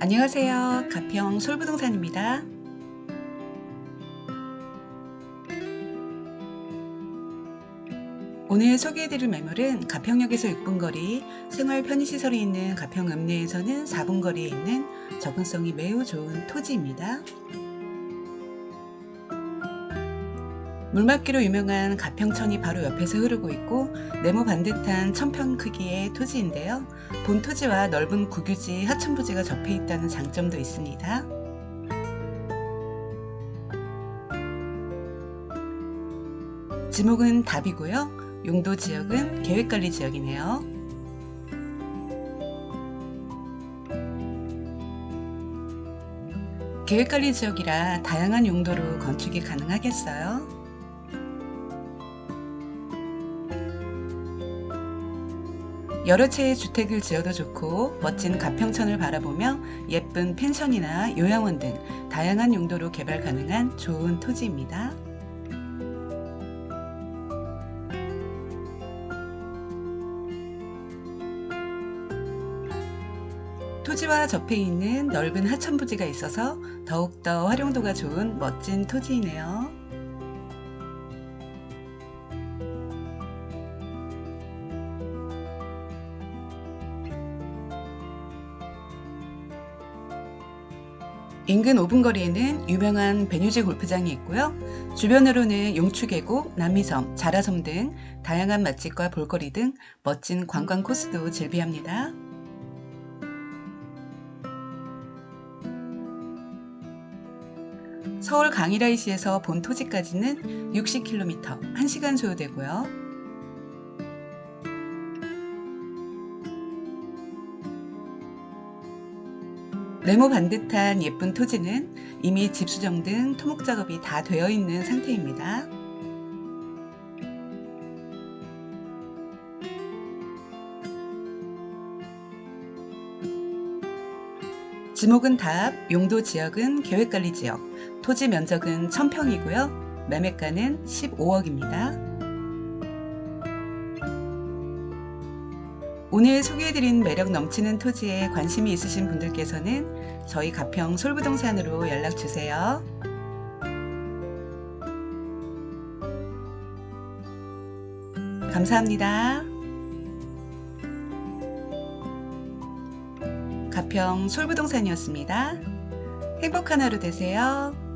안녕하세요. 가평 솔부동산입니다. 오늘 소개해드릴 매물은 가평역에서 6분 거리, 생활 편의시설이 있는 가평 읍내에서는 4분 거리에 있는 접근성이 매우 좋은 토지입니다. 물맞기로 유명한 가평천이 바로 옆에서 흐르고 있고 네모 반듯한 천평 크기의 토지인데요. 본 토지와 넓은 국유지 하천부지가 접해 있다는 장점도 있습니다. 지목은 답이고요. 용도 지역은 계획관리 지역이네요. 계획관리 지역이라 다양한 용도로 건축이 가능하겠어요. 여러 채의 주택을 지어도 좋고 멋진 가평천을 바라보며 예쁜 펜션이나 요양원 등 다양한 용도로 개발 가능한 좋은 토지입니다. 토지와 접해 있는 넓은 하천 부지가 있어서 더욱더 활용도가 좋은 멋진 토지이네요. 인근 5분 거리에는 유명한 배뉴지 골프장이 있고요. 주변으로는 용추계곡, 남미섬, 자라섬 등 다양한 맛집과 볼거리 등 멋진 관광 코스도 즐비합니다. 서울 강일아이시에서 본 토지까지는 60km, 1시간 소요되고요. 네모 반듯한 예쁜 토지는 이미 집수정 등 토목 작업이 다 되어 있는 상태입니다. 지목은 답, 용도 지역은 계획관리 지역, 토지 면적은 1000평이고요. 매매가는 15억입니다. 오늘 소개해드린 매력 넘치는 토지에 관심이 있으신 분들께서는 저희 가평 솔부동산으로 연락주세요. 감사합니다. 가평 솔부동산이었습니다. 행복한 하루 되세요.